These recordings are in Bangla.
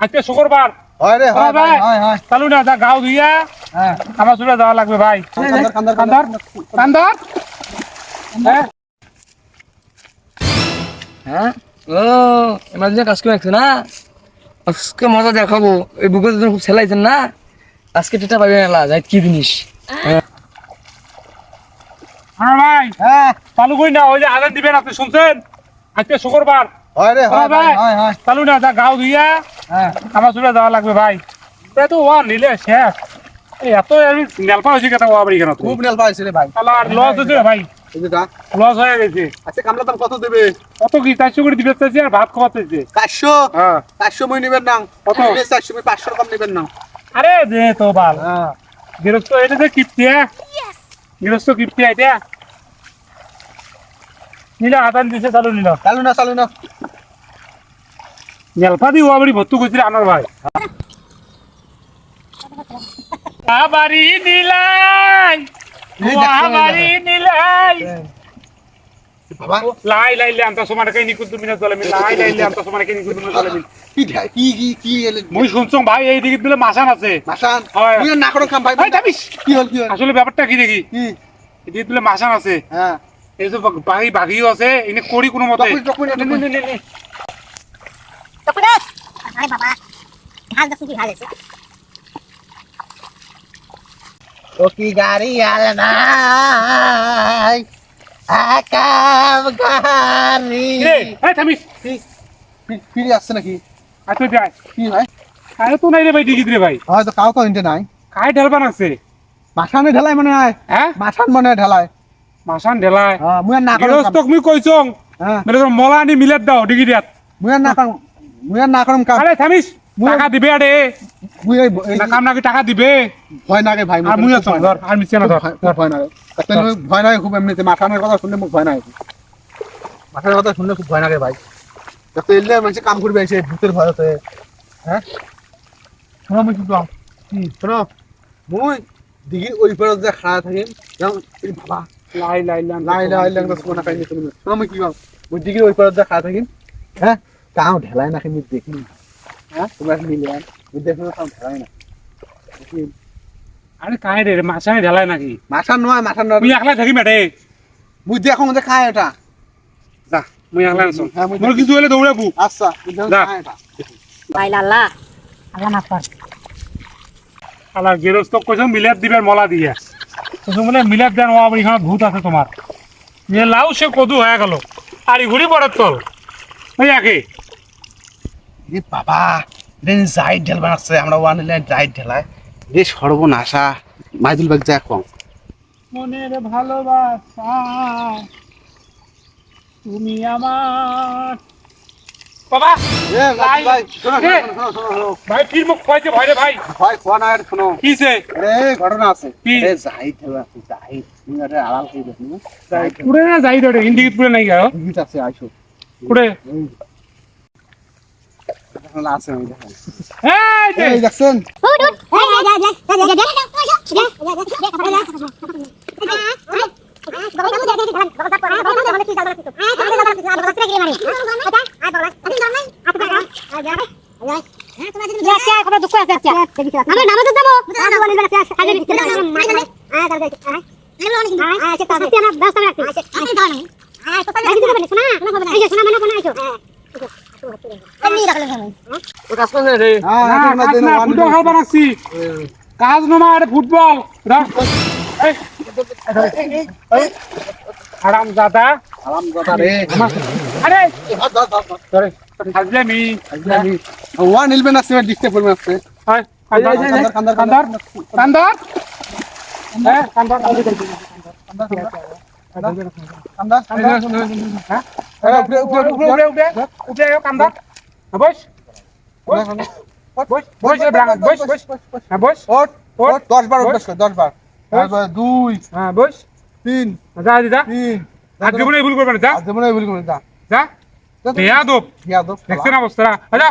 আজকে শুক্রবার। হয় চালু না যা গাও ধুইয়া হ্যাঁ। আমার চুলে যাওয়া লাগবে ভাই। কান্দার কান্দার কান্দার কান্দার হ্যাঁ। ও এমার্জেন্সি কাজ করে রাখছে না? আজকে মজা দেখাবো। এই খুব সেলাইছেন না? আজকে টেটা পাবে না যাই কি জিনিস। হ্যাঁ ভাই হ্যাঁ। চালু করি না ওই যে আজান দিবেন আপনি শুনছেন? আজকে শুক্রবার। হয় রে হয় হয় ভাই। হয় হয়। চালু না যা গাও ধুইয়া হ্যাঁ। আমার চুলে যাওয়া লাগবে ভাই। এত ওয়া নিলে শেষ। এত নেলপা হয়েছে কেন ওয়া বাড়ি কেন খুব নেল পাইছে রে ভাই। তাহলে আর লস হয়েছে রে ভাই। লস হয়ে গেছে। আচ্ছা কামলা দাম কত দেবে? কত কি চারশো করে দিবে চাইছি আর ভাত খাওয়া চারশো হ্যাঁ চারশো মই নেবেন না কত? চারশো মই পাঁচশো কম নেবেন না আরে দে তো বাল। হ্যাঁ গৃহস্থ এটা যে কিপ্তি হ্যাঁ গৃহস্থ কিপ্তি এটা নিল আদান দিছে চালু নিল। চালু না চালু না নেলপা দি ওয়া বাড়ি ভর্তু করছিল আনার ভাই। বাড়ি এই এই বাড়ি নিলাই। বাবা। লাই লাইলে আনতা সমান কাই নিকুত তুমি না চলে লাই লাইলে আনতা সমান কাই নিকুত তুমি না চলে কি কি কি কি মুই শুনছং ভাই এই দিকে দিলে মাসান আছে। মাসান। তুই না করো খাম ভাই ভাই। যাবিস। কি হল কি হল? আসলে ব্যাপারটা কি দেখি? কি? এদিকে দিলে মাসান আছে। হ্যাঁ। এই আছে করি কোনো মতে তখন তখন নে, নে, নে, নে, নে। Tokudas! Baba. Hal da sugi hal ese. ও কি গাড়ি আল নাই? আকাম গাড়ি। রে এই থামিস। ফিরে আসছে নাকি? আয় তো যাই। কি ভাই? আরে তো নাই রে ভাই দিগিত রে ভাই। হয়তো কাউ তো ইন্টে নাই। কাই ঢেলবান আছে মাথানে ঢেলাই মনে হয়। হ্যাঁ? মাথান মনে হয় ঢেলাই। মাসান ঢেলাই। হ্যাঁ মুই আর না করম গৃহস্থক মুই কইছং। হ্যাঁ। মেরে মলা আনি মিলেট দাও ডিগি দিয়াত মুই আর না করম মুই আর না করম কাম। আরে থামিস। টাকা দিবে আরে। মুই না কাম নাকি টাকা দিবে? ভয় নাগে ভাই আর মুই আছো ধর আর মিছে না ধর। ভয়- ভয় নাগে। তাহলে ভয় নাগে খুব এমনিতে। মাথানের কথা শুনলে মুখ ভয় নাগে। মাথানের কথা শুনলে খুব ভয় নাগে ভাই। যত এলে মানুষ কাম করবে এসে ভূতের ভয়তে হ্যাঁ? শোনো মুই কি কম কি শোনো। মুই দিঘি ওই পারে যে খাড়া থাকি যেমন এই বাবা। লাই লাই লাই লাই লাই লাই শোনা খাইনি তুমি শোনো মুই কি কম মুই দিঘি ওই পারে যে খাড়া থাকি হ্যাঁ? কাউ ঢেলাই না খাই দেখি। হ্যাঁ? তোমরা মিলে? দেখো কাউ ঢেলাই না? আরে কাই রে মাসানে ঢেলাই নাকি? মাথা নয় মাথা নয় মুই একলাই থাকি মেটে মুই দেখো মধ্যে খায় এটা। যা মুই একলাই আছো হ্যাঁ, মুই মোর কিছু হলে দৌড়াবো আচ্ছা যা। Baila Allah. Allah maaf kar. আলার গৃহস্থ কইছ মিলাত দিবেন মলা দিয়া। তো মানে মিলাত দেন ওয়া বাড়ি ভূত আছে তোমার লাউ সে কদু হয়ে গেল। আর ঘুরি পড়ে তল। ওই বাবা ঢেল বানাচ্ছে আমরা ওয়ান লাইন জাইড ঢেলায়। রে সর্বনাশা মাইদুল বাগ যা কম। মনের ভালোবাসা তুমি আমার। বাবা! ভাই, ভাই! শোনো। ভাই রে ভাই? আর কিছে রে ঘটনা আছে। তুমি আড়াল দেখো পুরে না? যাই দরে ইন্ডিকেট পুরে নাই গাও আছে আইসো পুরে দেখো আছে আমি দেখো এই যে এই দেখছেন ও কাজ করে রে। হ্যাঁ না, হ্যাঁ কাজ না, ফুটবল খেলবার আসছি কাজ নমা আরে ফুটবল। এই, আরাম দাদা আরাম কথা রে। আরে! ধর ধর ধর ধর। হাজলে মি আমি ওয়ান ইলবেন আছে ডিস্টার্ব করবে আছে হাই কান্দার কান্দার, কান্দার, কান্দার কান্দার হ্যাঁ কান্দার কান্দার হ্যাঁ হ্যাঁ? উপরে উপরে উপরে উপরে উপরে উপরে বস। বস। বস বস বস বস। হ্যাঁ বস। ওট ওট দশ বার অভ্যাস কর দশ বার। দুই হ্যাঁ বস। তিন যা দিদা তিন। আর জীবনে ভুল করবে না যা। আজ মনে ভুল যা। যা। বেয়াদব। দেখছেন অবস্থা আচ্ছা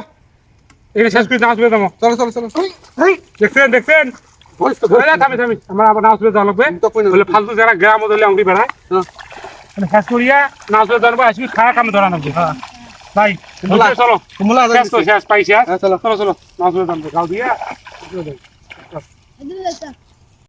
এটা শেষ করে বেয়ে দেবো চলো চলো চলো। দেখছেন দেখছেন? থামি থামি। আমার আবার নাচ বেয়ে যাওয়া লাগবে। না। ফালতু যারা গ্রাম ধরলে আংটি বেড়ায়। হ্যাঁ। শেষ করিয়া নাচ জানব আসবি খায়া কামে ধরা নাকি হ্যাঁ। ভাই মোলা। চলো শেষ তো। শেষ পাই হ্যাঁ। চলো। চলো চলো নাচ দাম গাও দিয়ে।